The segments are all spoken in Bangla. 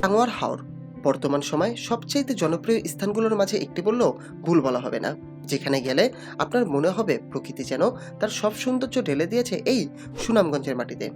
টাঙ্গুয়ার হাওর, বর্তমান সময় সবচেয়ে জনপ্রিয় স্থানগুলোর মাঝে একটি বললেও ভুল বলা হবে না, যেখানে গেলে আপনার মনে হবে প্রকৃতি যেন তার সব সৌন্দর্য ঢেলে দিয়েছে এই সুনামগঞ্জের মাটিতে।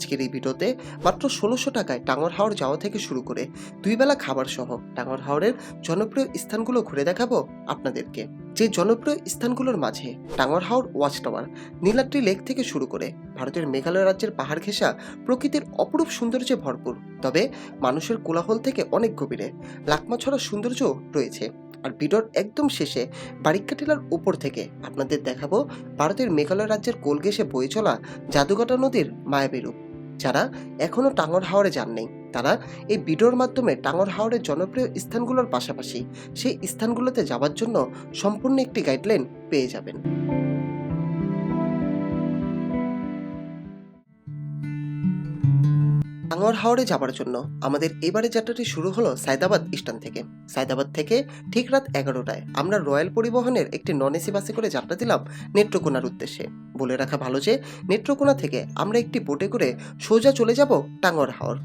আজকের এই ভিডিওতে মাত্র ষোলোশো টাকায় টাঙ্গর হাওর যাওয়া থেকে শুরু করে দুই বেলা খাবার সহ টাঙ্গর হাওরের জনপ্রিয় স্থানগুলো ঘুরে দেখাবো আপনাদেরকে। যে জনপ্রিয় স্থানগুলোর মাঝে টাঙ্গর হাওর ওয়াচ টাওয়ার নীলাদ্রি লেক থেকে শুরু করে ভারতের মেঘালয় রাজ্যের পাহাড় ঘেঁষা প্রকৃতির অপরূপ সৌন্দর্যে ভরপুর। তবে মানুষের কোলাহল থেকে অনেক গভীরে লাকমাছড়া সৌন্দর্য রয়েছে। আর ভিডিওর একদম শেষে বারিক্কা টিলার উপর থেকে আপনাদের দেখাবো ভারতের মেঘালয় রাজ্যের কোলগেসে বয়ে চলা জাদুকাটা নদীর মায়াবী রূপ। যারা এখনও টাঙ্গর যান যাননি তারা এই ভিডিওর মাধ্যমে টাঙ্গর হাওরের জনপ্রিয় স্থানগুলোর পাশাপাশি সেই স্থানগুলোতে যাওয়ার জন্য সম্পূর্ণ একটি গাইডলাইন পেয়ে যাবেন। টাঙ্গর হাওড়ে যাবার জন্য আমাদের এবারে যাত্রাটি শুরু হলো সায়দাবাদ স্টান থেকে। সায়দাবাদ থেকে ঠিক রাত এগারোটায় আমরা রয়্যাল পরিবহনের একটি নন এসি বাসে করে যাত্রা দিলাম নেত্রকোনার উদ্দেশ্যে। বলে রাখা ভালো যে নেত্রকোনা থেকে আমরা একটি বোটে করে সোজা চলে যাব টাঙ্গর হাওর।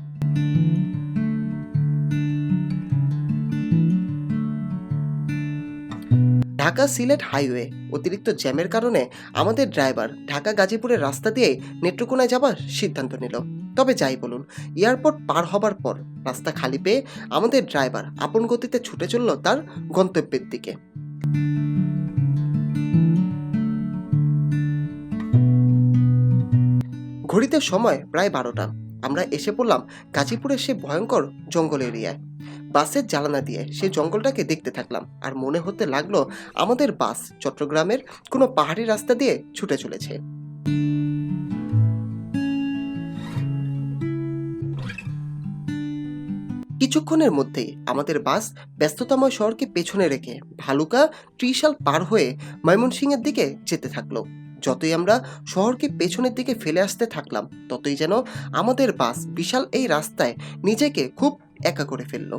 ঢাকা সিলেট হাইওয়ে। অতিরিক্ত জ্যামের কারণে আমাদের ড্রাইভার ঢাকা গাজীপুরের রাস্তা দিয়ে নেত্রকোনায় যাবার সিদ্ধান্ত নিল। তবে যাই বলুন, এয়ারপোর্ট পার হবার পর রাস্তা খালি পেয়ে আমাদের ড্রাইভার আপন গতিতে ছুটে চলল তার গন্তব্যের দিকে। ঘড়িতে সময় প্রায় বারোটা। আমরা এসে পড়লাম গাজীপুরের সে ভয়ঙ্কর জঙ্গল এরিয়ায়। বাসের জ্বালানা দিয়ে সেই জঙ্গলটাকে দেখতে থাকলাম। আর মনে হতে লাগল আমাদের বাস চট্টগ্রামের কোনো পাহাড়ি রাস্তা দিয়ে ছুটে চলেছে। কিছুক্ষণের মধ্যেই আমাদের বাস ব্যস্ততাময় শহরকে পেছনে রেখে ভালুকা ত্রিশাল পার হয়ে ময়মনসিংহের দিকে যেতে থাকল। যতই আমরা শহরকে পেছনের দিকে ফেলে আসতে থাকলাম, ততই যেন আমাদের বাস বিশাল এই রাস্তায় নিজেকে খুব একা করে ফেলল।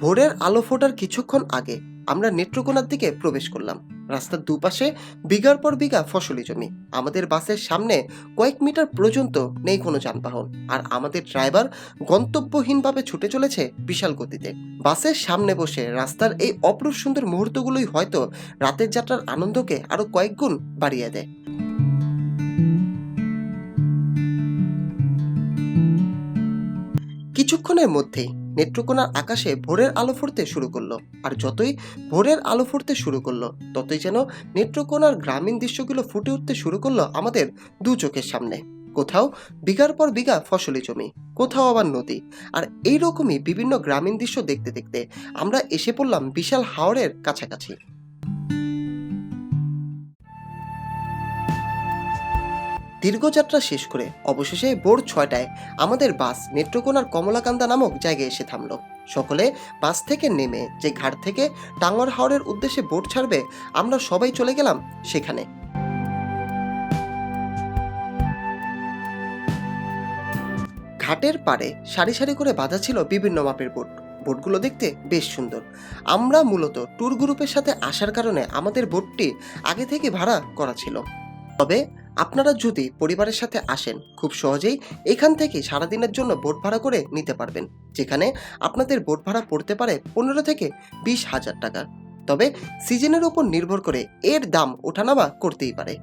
ভোরের আলো ফোটার কিছুক্ষণ আগে আমরা নেত্রকোনার দিকে প্রবেশ করলাম। রাস্তার দুপাশে বিঘার পর বিঘা ফসলি জমি। আমাদের বাসের সামনে কয়েক মিটার পর্যন্ত নেই কোনো যানবাহন আর আমাদের ড্রাইভার গন্তব্যহীনভাবে ছুটে চলেছে বিশাল গতিতে। বাসের সামনে বসে রাস্তার এই অপরূপ সুন্দর মুহূর্তগুলোই হয়তো রাতের যাত্রার আনন্দকে আরও কয়েক গুণ বাড়িয়ে দেয়। কিছুক্ষণের মধ্যেই নেত্রকোনার আকাশে ভোরের আলো ফুটতে শুরু করল। আর যতই ভোরের আলো ফুটতে শুরু করল, ততই যেন নেত্রকোনার গ্রামীণ দৃশ্যগুলো ফুটে উঠতে শুরু করল আমাদের দু চোখের সামনে। কোথাও বিঘার পর বিঘা ফসলি জমি, কোথাও আবার নদী। আর এই রকমই বিভিন্ন গ্রামীণ দৃশ্য দেখতে দেখতে আমরা এসে পড়লাম বিশাল হাওড়ের কাছাকাছি। দীর্ঘযাত্রা শেষ করে অবশেষে ভোর ছয়টায় আমাদের বাস নেত্রকোনার কমলাকান্দা নামক জায়গায় এসে থামলো। সকলে বাস থেকে নেমে যে ঘাট থেকে টাঙ্গর হাওড়ের উদ্দেশ্যে বোট ছাড়বে, আমরা সবাই চলে গেলাম সেখানে। ঘাটের পাড়ে সারি সারি করে বাঁধা ছিল বিভিন্ন মাপের বোট। বোটগুলো দেখতে বেশ সুন্দর। আমরা মূলত ট্যুর গ্রুপের সাথে আসার কারণে আমাদের বোটটি আগে থেকে ভাড়া করা ছিল। তবে আপনারা যদি পরিবারের সাথে আসেন, খুব সহজেই এখান থেকে সারাদিনের জন্য বোট ভাড়া করে নিতে পারবেন, যেখানে আপনাদের বোট ভাড়া পড়তে পারে পনেরো থেকে বিশ হাজার টাকা। তবে সিজনের ওপর নির্ভর করে এর দাম ওঠানামা করতেই পারে।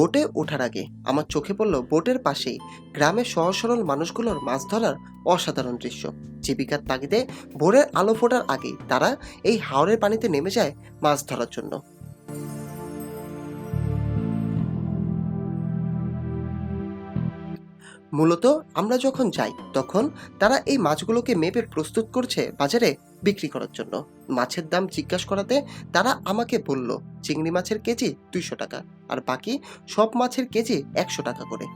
বোটে ওঠার আগে আমার চোখে পড়ল বোটের পাশেই গ্রামের সহজ সরল মানুষগুলোর মাছ ধরার অসাধারণ দৃশ্য। জীবিকার তাগিদে ভোরের আলো ফোটার আগেই তারা এই হাওরের পানিতে নেমে যায় মাছ ধরার জন্য। মূলত আমরা যখন যাই, তখন তারা এই মাছগুলোকে মেপে প্রস্তুত করছে বাজারে বিক্রি করার জন্য। মাছের দাম জিজ্ঞাসা করাতে তারা আমাকে বলল, চিংড়ি মাছের কেজি দুইশো টাকা আর বাকি সব মাছের কেজি একশো টাকা করে।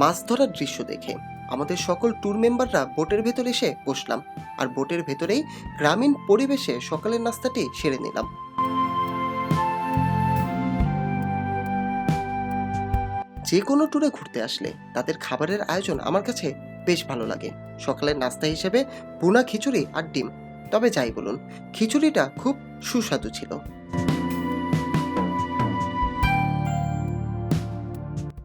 মাছ ধরার দৃশ্য দেখে আমাদের সকল ট্যুর মেম্বাররা বোটের ভেতর এসে বসলাম। আর বোটের ভেতরেই গ্রামীণ পরিবেশে সকালের নাস্তাটি সেরে নিলাম। যে কোনো ট্যুরে ঘুরতে আসলে তাদের খাবারের আয়োজন আমার কাছে বেশ ভালো লাগে। সকালের নাস্তা হিসেবে বোনা খিচুড়ি আর ডিম। তবে যাই বলুন, খিচুড়িটা খুব সুস্বাদু ছিল।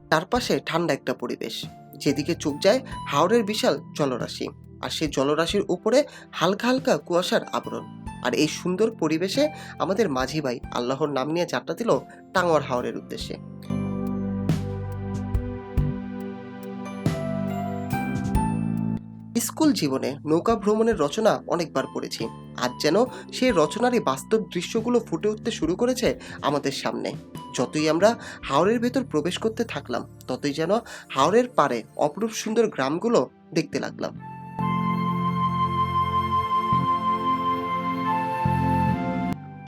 তার পাশে ঠান্ডা একটা পরিবেশ। যেদিকে চোখ যায় হাওড়ের বিশাল জলরাশি। আর সেই জলরাশির উপরে হালকা হালকা কুয়াশার আবরণ। আর এই সুন্দর পরিবেশে আমাদের মাঝি ভাই আল্লাহর নাম নিয়ে যাত্রা দিল টাঙ্গর হাওড়ের উদ্দেশ্যে। স্কুল জীবনে নৌকা ভ্রমণের রচনা অনেকবার পড়েছি। আজ যেন সেই রচনারই বাস্তব দৃশ্যগুলো ফুটে উঠতে শুরু করেছে আমাদের সামনে। যতই আমরা হাওড়ের ভেতর প্রবেশ করতে থাকলাম, ততই যেন হাওড়ের পারে অপরূপ সুন্দর গ্রামগুলো দেখতে লাগলাম।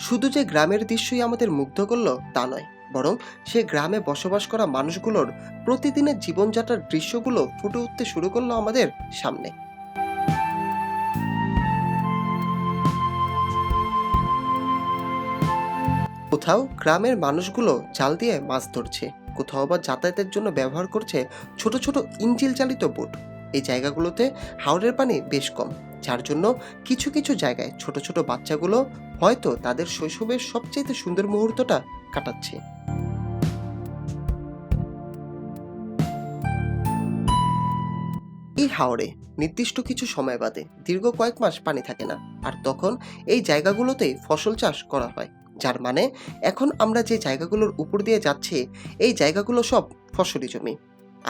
শুধু যে গ্রামের দৃশ্যই আমাদের মুগ্ধ করল তা নয়, বরং সে গ্রামে বসবাস করা মানুষগুলোর প্রতিদিনের জীবনযাত্রার দৃশ্যগুলো ফুটে উঠতে শুরু করল আমাদের সামনে। কোথাও গ্রামের মানুষগুলো জাল দিয়ে মাছ ধরছে। কোথাও বা যাতায়াতের জন্য ব্যবহার করছে ছোট ছোট ইঞ্জিল চালিত বোট। এই জায়গাগুলোতে হাওড়ের পানি বেশ কম, যার জন্য কিছু কিছু জায়গায় ছোট ছোট বাচ্চাগুলো হয়তো তাদের শৈশবের সবচেয়ে সুন্দর মুহূর্তটা কাটাচ্ছে। এই হাওড়ে নির্দিষ্ট কিছু সময় বাদে দীর্ঘ কয়েক মাস পানি থাকে না, আর তখন এই জায়গাগুলোতেই ফসল চাষ করা হয়। যার মানে এখন আমরা যে জায়গাগুলোর উপর দিয়ে যাচ্ছি, এই জায়গাগুলো সব ফসলি জমি।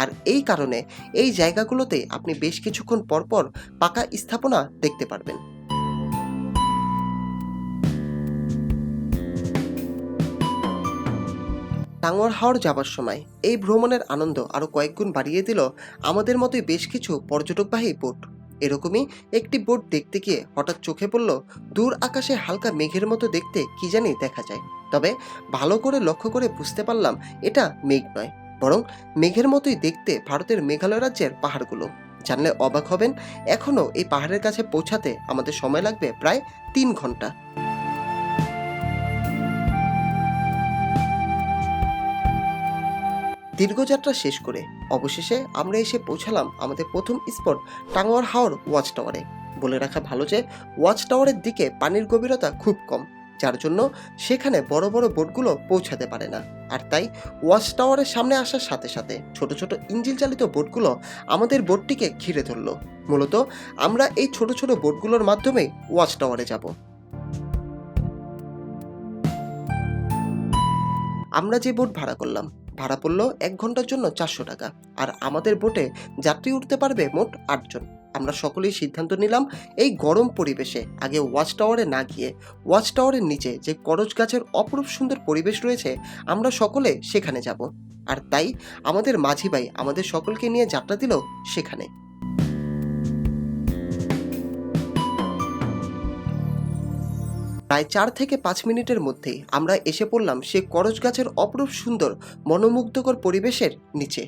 আর এই কারণে এই জায়গাগুলোতে আপনি বেশ কিছুক্ষণ পরপর পাকা স্থাপনা দেখতে পারবেন। টাঙ্গর হাওড় যাবার সময় এই ভ্রমণের আনন্দ আরও কয়েকগুণ বাড়িয়ে দিল আমাদের মতোই বেশ কিছু পর্যটকবাহী বোট। এরকমই একটি বোট দেখতে গিয়ে হঠাৎ চোখে পড়ল, দূর আকাশে হালকা মেঘের মতো দেখতে কি জানি দেখা যায়। তবে ভালো করে লক্ষ্য করে বুঝতে পারলাম এটা মেঘ নয়, বরং মেঘের মতোই দেখতে ভারতের মেঘালয় রাজ্যের পাহাড়গুলো। জানলে অবাক হবেন, এখনও এই পাহাড়ের কাছে পৌঁছাতে আমাদের সময় লাগবে প্রায় তিন ঘণ্টা দীর্ঘযাত্রা শেষ করে অবশেষে আমরা এসে পৌঁছালাম আমাদের প্রথম স্পট টাঙ্গর হাওর ওয়াচ টাওয়ারে। বলে রাখা ভালো যে, ওয়াচ টাওয়ারের দিকে পানির গভীরতা খুব কম, যার জন্য সেখানে বড় বড় বোটগুলো পৌঁছাতে পারে না। আর তাই ওয়াচ টাওয়ারের সামনে আসার সাথে সাথে ছোট ছোট ইঞ্জিন চালিত বোটগুলো আমাদের বোটটিকে ঘিরে ধরলো। মূলত আমরা এই ছোট ছোট বোটগুলোর মাধ্যমেই ওয়াচ টাওয়ারে যাব। আমরা যে বোট ভাড়া করলাম ভাড়া পড়ল এক ঘণ্টার জন্য চারশো টাকা। আর আমাদের বোটে যাত্রী উঠতে পারবে মোট আটজন। আমরা সকলেই সিদ্ধান্ত নিলাম এই গরম পরিবেশে আগে ওয়াচ টাওয়ারে না গিয়ে ওয়াচ টাওয়ারের নিচে যে করজ গাছের অপরূপ সুন্দর পরিবেশ রয়েছে, আমরা সকলে সেখানে যাব। আর তাই আমাদের মাঝি ভাই আমাদের সকলকে নিয়ে যাত্রা দিল সেখানে। প্রায় চার থেকে পাঁচ মিনিটের মধ্যেই আমরা এসে পড়লাম সে করজ গাছের অপরূপ সুন্দর, মনোমুগ্ধকর পরিবেশের নিচে।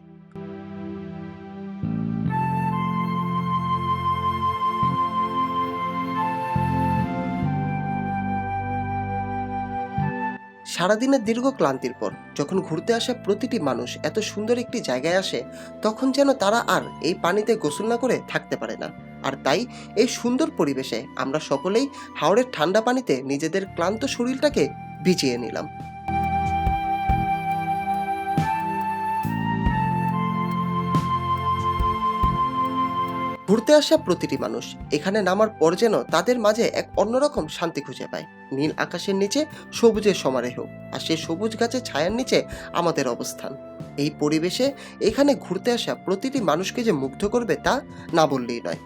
সারাদিনের দীর্ঘ ক্লান্তির পর যখন ঘুরতে আসা প্রতিটি মানুষ এত সুন্দর একটি জায়গায় আসে, তখন যেন তারা আর এই পানিতে গোসল না করে থাকতে পারে না। আর তাই এই সুন্দর পরিবেশে আমরা সকলেই হাওড়ের ঠান্ডা পানিতে নিজেদের ক্লান্ত শরীরটাকে ভিজিয়ে নিলাম। ঘুরতে আসা প্রতিটি মানুষ এখানে নামার পর যেন তাদের মাঝে এক অন্যরকম শান্তি খুঁজে পায়। নীল আকাশের নিচে সবুজের সমারোহ আর সেই সবুজ গাছের ছায়ার নিচে আমাদের অবস্থান। এই পরিবেশে এখানে ঘুরতে আসা প্রতিটি মানুষকে যে মুগ্ধ করবে তা না বললেই নয়।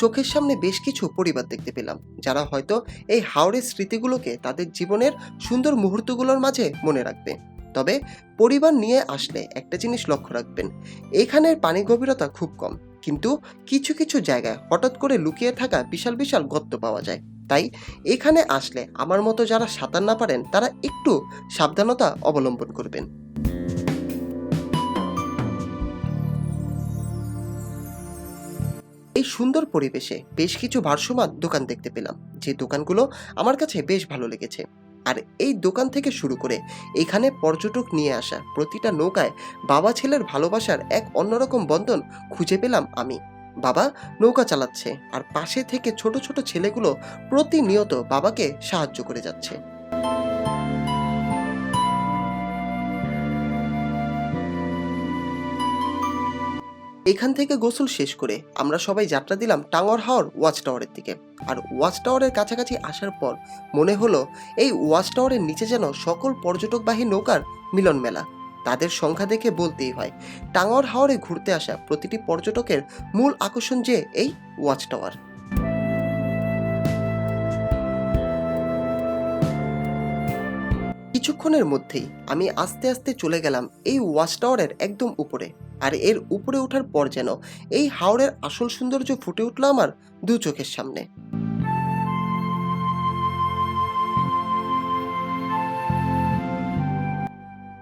চোখের সামনে বেশ কিছু পরিবার দেখতে পেলাম, যারা হয়তো এই হাওড়ের স্মৃতিগুলোকে তাদের জীবনের সুন্দর মুহূর্তগুলোর মাঝে মনে রাখবে। তবে পরিবার নিয়ে আসলে একটা জিনিস লক্ষ্য রাখবেন, এখানের পানি গভীরতা খুব কম, কিন্তু কিছু কিছু জায়গায় হঠাৎ করে লুকিয়ে থাকা বিশাল বিশাল গর্ত পাওয়া যায়। তাই এখানে আসলে আমার মতো যারা সাঁতার না পারেন, তারা একটু সাবধানতা অবলম্বন করবেন। এই সুন্দর পরিবেশে বেশ কিছু ভারসমান দোকান দেখতে পেলাম। যে দোকানগুলো আমার কাছে বেশ ভালো লেগেছে। আর এই দোকান থেকে শুরু করে এখানে পর্যটক নিয়ে আসা প্রতিটা নৌকায় বাবা ছেলের ভালোবাসার এক অন্যরকম বন্ধন খুঁজে পেলাম আমি। বাবা নৌকা চালাচ্ছে আর পাশে থেকে ছোট ছোট ছেলেগুলো প্রতিনিয়ত বাবাকে সাহায্য করে যাচ্ছে। এখান থেকে গোসল শেষ করে আমরা সবাই যাত্রা দিলাম টাঙ্গর হাওর ওয়াচ টাওয়ারের দিকে। আর ওয়াচ টাওয়ারের কাছাকাছি আসার পর মনে হলো এই ওয়াচ টাওয়ারের নিচে যেন সকল পর্যটকবাহী নৌকার মিলন মেলা। তাদের সংখ্যা দেখে বলতেই হয়, টাঙ্গর হাওরে ঘুরতে আসা প্রতিটি পর্যটকের মূল আকর্ষণ যে এই ওয়াচ টাওয়ার কিছুক্ষণের মধ্যেই আমি আস্তে আস্তে চলে গেলাম এই ওয়াচ টাওয়ারের একদম উপরে। আর এর উপরে ওঠার পর যেন এই হাওড়ের আসল সৌন্দর্য ফুটে উঠল আমার দু চোখের সামনে।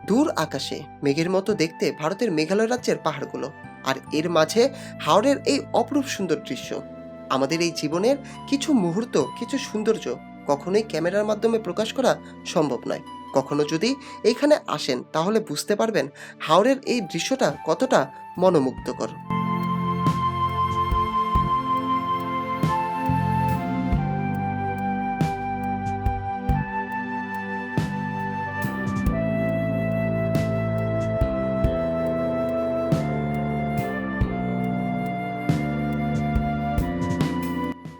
দূর আকাশে মেঘের মতো দেখতে ভারতের মেঘালয় রাজ্যের পাহাড়গুলো, আর এর মাঝে হাওড়ের এই অপরূপ সুন্দর দৃশ্য। আমাদের এই জীবনের কিছু মুহূর্ত, কিছু সৌন্দর্য কখনোই ক্যামেরার মাধ্যমে প্রকাশ করা সম্ভব নয়। কখনো যদি এইখানে আসেন, তাহলে বুঝতে পারবেন হাওড়ের এই দৃশ্যটা কতটা মনোমুগ্ধকর।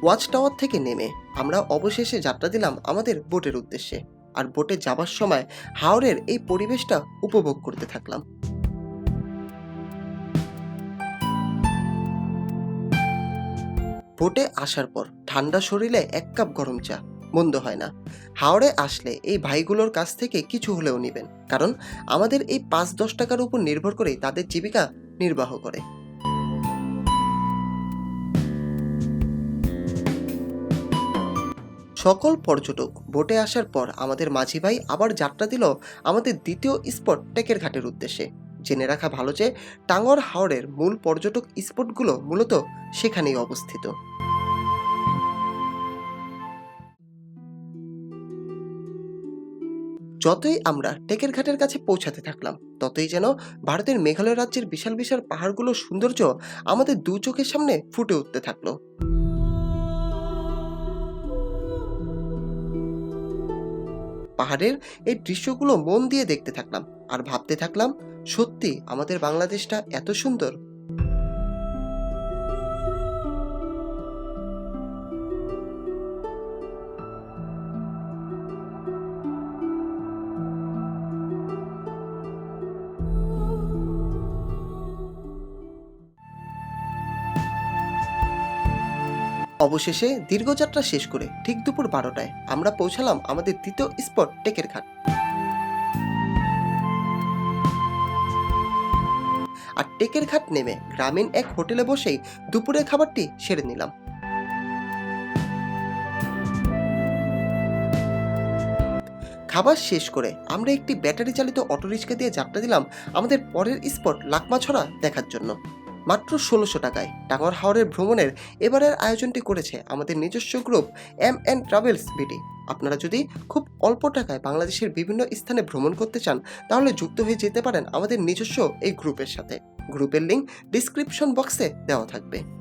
ওয়াচ টাওয়ার থেকে নেমে আমরা অবশেষে যাত্রা দিলাম আমাদের বোটের উদ্দেশ্যে। আর বোটে যাবার সময় হাওড়ের এই পরিবেশটা উপভোগ করতে থাকলাম। বোটে আসার পর ঠান্ডা শরীরে এক কাপ গরম চা, মন্দ হয় না। হাওড়ে আসলে এই ভাইগুলোর কাছ থেকে কিছু হলেও নেবেন, কারণ আমাদের এই পাঁচ দশ টাকার উপর নির্ভর করে তাদের জীবিকা নির্বাহ করে। সকল পর্যটক বোটে আসার পর আমাদের মাঝি ভাই আবার যাত্রা দিল আমাদের দ্বিতীয় স্পট টেকের ঘাটের উদ্দেশ্যে। জেনে রাখা ভালো যে টাঙ্গর হাওড়ের মূল পর্যটক স্পটগুলো মূলত সেখানেই অবস্থিত। যতই আমরা টেকের ঘাটের কাছে পৌঁছাতে থাকলাম, ততই যেন ভারতের মেঘালয় রাজ্যের বিশাল বিশাল পাহাড়গুলোর সৌন্দর্য আমাদের দু চোখের সামনে ফুটে উঠতে থাকল। পাহাড়ের এই দৃশ্যগুলো মন দিয়ে দেখতে থাকলাম। আর ভাবতে থাকলাম, সত্যি আমাদের বাংলাদেশটা এত সুন্দর। অবশেষে দীর্ঘযাত্রা শেষ করে ঠিক দুপুর বারোটায় আমরা পৌঁছালাম আমাদের দ্বিতীয় স্পট টেকের ঘাট। আর টেকের ঘাট নেমে গ্রামীণ এক হোটেলে বসেই দুপুরের খাবারটি সেরে নিলাম। খাবার শেষ করে আমরা একটি ব্যাটারি চালিত অটোরিক্সা দিয়ে যাত্রা দিলাম আমাদের পরের স্পট লাকমাছড়া দেখার জন্য। মাত্র ষোলোশো টাকায়। টাঙ্গর হাওড়ের ভ্রমণের এবারের আয়োজনটি করেছে আমাদের নিজস্ব গ্রুপ এম এন ট্রাভেলস বিটি আপনারা যদি খুব অল্প টাকায় বাংলাদেশের বিভিন্ন স্থানে ভ্রমণ করতে চান, তাহলে যুক্ত হয়ে যেতে পারেন আমাদের নিজস্ব এই গ্রুপের সাথে। গ্রুপের লিঙ্ক ডিসক্রিপশন বক্সে দেওয়া থাকবে।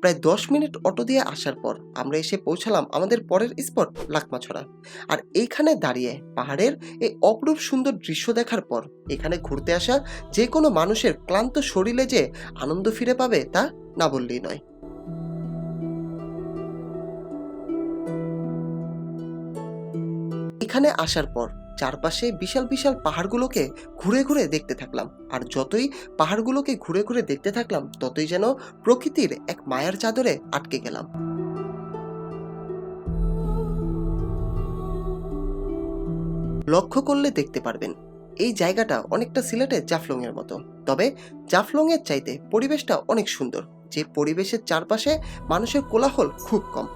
প্রায় দশ মিনিট অটো দিয়ে আসার পর আমরা এসে পৌঁছালাম আমাদের পরের স্পট, লাকমাছড়া। আর এইখানে দাঁড়িয়ে পাহাড়ের এই অপরূপ সুন্দর দৃশ্য দেখার পর, এখানে ঘুরতে আসা যে কোনো মানুষের ক্লান্ত শরীরে যে আনন্দ ফিরে পাবে তা না বললেই নয়। এখানে আসার পর চারপাশে বিশাল বিশাল পাহাড়গুলোকে ঘুরে ঘুরে দেখতে থাকলাম। আর যতই পাহাড়গুলোকে ঘুরে ঘুরে দেখতে থাকলাম, ততই যেন প্রকৃতির এক মায়ার চাদরে আটকে গেলাম। লক্ষ্য করলে দেখতে পারবেন, এই জায়গাটা অনেকটা সিলেটের জাফলং এর মতো। তবে জাফলং এর চাইতে পরিবেশটা অনেক সুন্দর। যে পরিবেশের চারপাশে মানুষের কোলাহল খুব কম।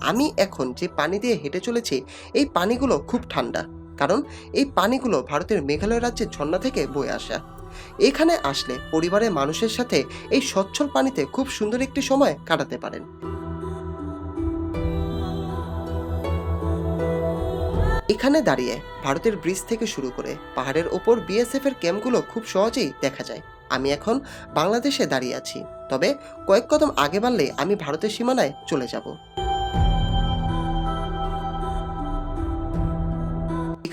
আমি এখন যে পানি দিয়ে হেঁটে চলেছি, এই পানিগুলো খুব ঠান্ডা। কারণ এই পানিগুলো ভারতের মেঘালয় রাজ্যের ঝর্ণা থেকে বয়ে আসা। এখানে আসলে পরিবারের মানুষের সাথে এই স্বচ্ছল পানিতে খুব সুন্দর একটি সময় কাটাতে পারেন। এখানে দাঁড়িয়ে ভারতের ব্রিজ থেকে শুরু করে পাহাড়ের ওপর বিএসএফ এর ক্যাম্পগুলো খুব সহজেই দেখা যায়। আমি এখন বাংলাদেশে দাঁড়িয়ে আছি। তবে কয়েক কদম আগে বাড়লে আমি ভারতের সীমানায় চলে যাব।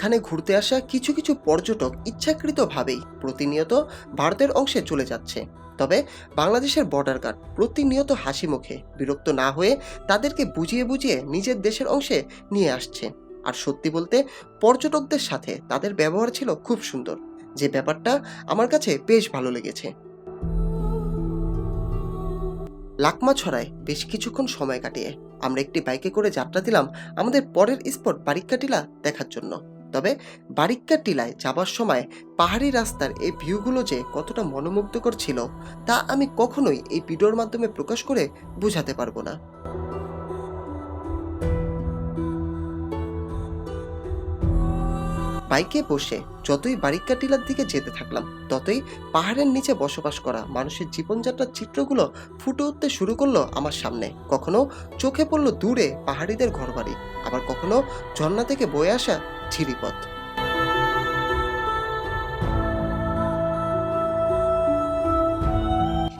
এখানে ঘুরতে আসা কিছু কিছু পর্যটক ইচ্ছাকৃতভাবেই প্রতিনিয়ত ভারতের অংশে চলে যাচ্ছে। তবে বাংলাদেশের বর্ডার গার্ড প্রতিনিয়ত হাসি মুখে বিরক্ত না হয়ে তাদেরকে বুঝিয়ে বুঝিয়ে নিজের দেশের অংশে নিয়ে আসছে। আর সত্যি বলতে পর্যটকদের সাথে তাদের ব্যবহার ছিল খুব সুন্দর। যে ব্যাপারটা আমার কাছে বেশ ভালো লেগেছে। লাকমা ছড়ায় বেশ কিছুক্ষণ সময় কাটিয়ে আমরা একটি বাইকে করে যাত্রা দিলাম আমাদের পরের স্পট বারিক্কা টিলা দেখার জন্য। তবে বারিক্কা টিলায় যাবার সময় পাহাড়ি রাস্তার এই ভিউগুলো যে কতটা মনোমুগ্ধকর ছিল, তা আমি কখনোই এই ভিডিওর মাধ্যমে প্রকাশ করে বোঝাতে পারব না। বাইকে বসে যতই বারিক্কা টিলার দিকে যেতে থাকলাম, ততই পাহাড়ের নিচে বসবাস করা মানুষের জীবনযাত্রার চিত্রগুলো ফুটে উঠতে শুরু করল আমার সামনে। কখনো চোখে পড়ল দূরে পাহাড়িদের ঘরবাড়ি, আবার কখনো ঝর্ণা থেকে বয়ে আসা ঝিরিপথ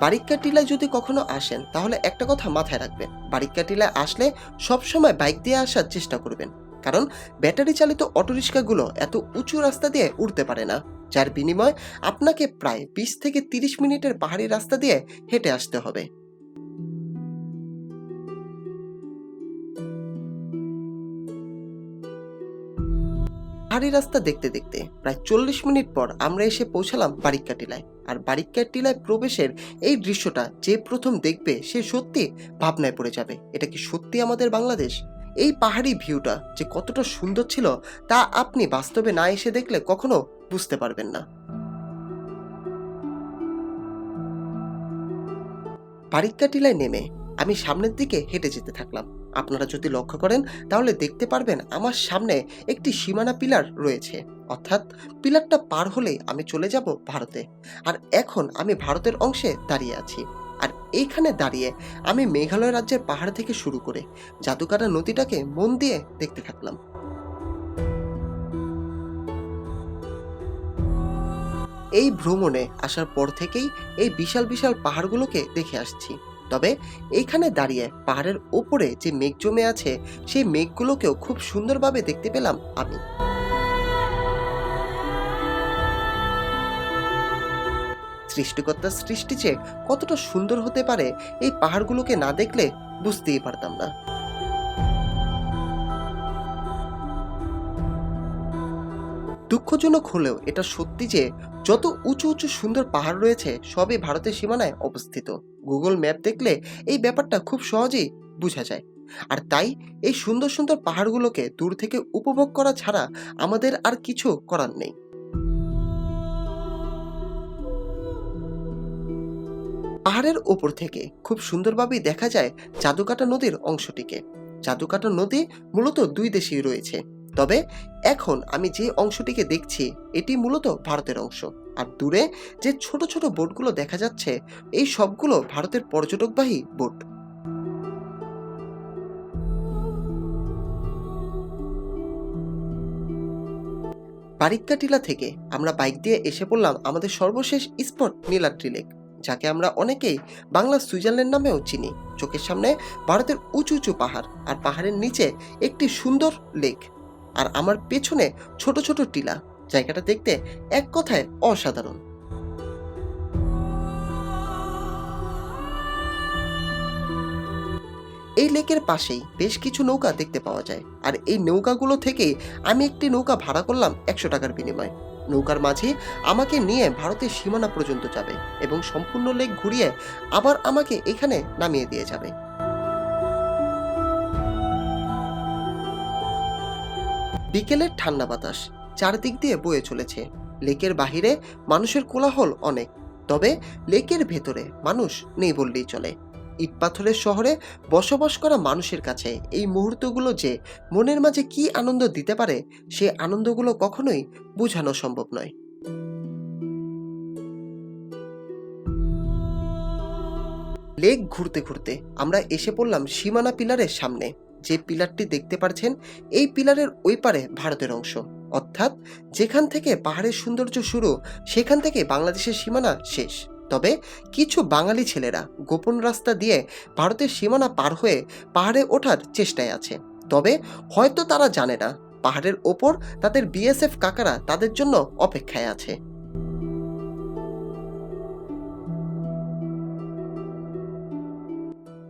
বারিক্কা টিলায় যদি কখনো আসেন, তাহলে একটা কথা মাথায় রাখবেন। বারিক্কা টিলায় আসলে সবসময় বাইক দিয়ে আসার চেষ্টা করবেন। কারণ ব্যাটারি চালিত অটোরিক্সাগুলো এত উঁচু রাস্তা দিয়ে উঠতে পারে না, যার বিনিময় আপনাকে প্রায় বিশ থেকে তিরিশ মিনিটের পাহাড়ি রাস্তা দিয়ে হেঁটে আসতে হবে। পাহাড়ি রাস্তা দেখতে দেখতে প্রায় চল্লিশ মিনিট পর আমরা এসে পৌঁছালাম বারিক্কা টিলায়। আর বারিক্কা টিলায় প্রবেশের এই দৃশ্যটা যে প্রথম দেখবে সে সত্যি ভাবনায় পড়ে যাবে। এটা কি সত্যি আমাদের বাংলাদেশ? এই পাহাড়ি ভিউটা যে কতটা সুন্দর ছিল তা আপনি বাস্তবে না এসে দেখলে কখনো বুঝতে পারবেন না। বারিক্কা টিলায় নেমে আমি সামনের দিকে হেঁটে যেতে থাকলাম। আপনারা যদি লক্ষ্য করেন, তাহলে দেখতে পারবেন আমার সামনে একটি সীমানা পিলার রয়েছে। অর্থাৎ পিলারটা পার হলেই আমি চলে যাব ভারতে। আর এখন আমি ভারতের অংশে দাঁড়িয়ে আছি। আর এইখানে দাঁড়িয়ে আমি মেঘালয় রাজ্যের পাহাড় থেকে শুরু করে জাদুকাটা নদীটাকে মন দিয়ে দেখতে থাকলাম। এই ভ্রমণে আসার পর থেকেই এই বিশাল বিশাল পাহাড়গুলোকে দেখে আসছি। তবে এইখানে দাঁড়িয়ে পাহাড়ের ওপরে যে মেঘ জমে আছে, সেই মেঘগুলোকেও খুব সুন্দরভাবে দেখতে পেলাম আমি। সৃষ্টিকর্তার সৃষ্টি যে কতটা সুন্দর হতে পারে, এই পাহাড়গুলোকে না দেখলে বুঝতেই পারতাম না। দুঃখজনক হলেও এটা সত্যি যে যত উঁচু উঁচু সুন্দর পাহাড় রয়েছে, সবই ভারতের সীমানায় অবস্থিত। গুগল ম্যাপ দেখলে এই ব্যাপারটা খুব সহজেই বোঝা যায়। আর তাই এই সুন্দর সুন্দর পাহাড়গুলোকে দূর থেকে উপভোগ করা ছাড়া আমাদের আর কিছু করার নেই। পাহাড়ের ওপর থেকে খুব সুন্দরভাবেই দেখা যায় জাদুকাটা নদীর অংশটিকে। জাদুকাটা নদী মূলত দুই দেশেই রয়েছে। তবে এখন আমি যে অংশটিকে দেখছি, এটি মূলত ভারতের অংশ। আর দূরে যে ছোট ছোট বোটগুলো দেখা যাচ্ছে, এই সবগুলো ভারতের পর্যটকবাহী বোট। বারিক্কা টিলা থেকে আমরা বাইক দিয়ে এসে পড়লাম আমাদের সর্বশেষ স্পট নীলাদ্রি লেক, যাকে আমরা অনেকেই বাংলা সুইজারল্যান্ড নামেও চিনি। চোখের সামনে ভারতের উঁচু উঁচু পাহাড়, আর পাহাড়ের নিচে একটি সুন্দর লেক। আর আমার পেছনে ছোট ছোট টিলা। জায়গাটা দেখতে এক কথায় অসাধারণ। এই লেকের পাশেই বেশ কিছু নৌকা দেখতে পাওয়া যায়। আর এই নৌকাগুলো থেকেই আমি একটি নৌকা ভাড়া করলাম একশো টাকার বিনিময়ে। নৌকার মাঝে আমাকে নিয়ে ভারতের সীমানা পর্যন্ত যাবে এবং সম্পূর্ণ লেক ঘুরিয়ে আবার আমাকে এখানে নামিয়ে দিয়ে যাবে। বিকেলের ঠান্ডা বাতাস চারদিক দিয়ে বয়ে চলেছে। লেকের বাহিরে মানুষের কোলাহল অনেক, তবে লেকের ভেতরে মানুষ নেই বললেই চলে। ইট পাথরের শহরে বসবাস করা মানুষের কাছে এই মুহূর্তগুলো যে মনের মাঝে কি আনন্দ দিতে পারে, সে আনন্দগুলো কখনোই বোঝানো সম্ভব নয়। লেক ঘুরতে ঘুরতে আমরা এসে পড়লাম সীমানা পিলারের সামনে। যে পিলারটি দেখতে পারছেন, এই পিলারের ওই পারে ভারতের অংশ। অর্থাৎ যেখান থেকে পাহাড়ের সৌন্দর্য শুরু, সেখান থেকে বাংলাদেশের সীমানা শেষ। তবে কিছু বাঙালি ছেলেরা গোপন রাস্তা দিয়ে ভারতের সীমানা পার হয়ে পাহাড়ে ওঠার চেষ্টায় আছে। তবে হয়তো তারা জানে না, পাহাড়ের ওপর তাদের বিএসএফ কাকারা তাদের জন্য অপেক্ষায় আছে।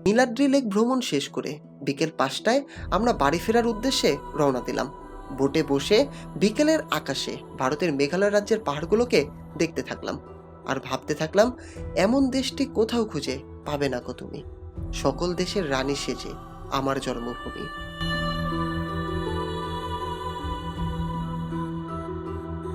নীলাদ্রি লেক ভ্রমণ শেষ করে বিকেল পাঁচটায় আমরা বাড়ি ফেরার উদ্দেশ্যে রওনা দিলাম। বোটে বসে বিকেলের আকাশে ভারতের মেঘালয় রাজ্যের পাহাড়গুলোকে দেখতে থাকলাম আর ভাবতে থাকলাম, এমন দেশটি কোথাও খুঁজে পাবে না গো তুমি। সকল দেশের রানী সেজে আমার জন্মভূমি।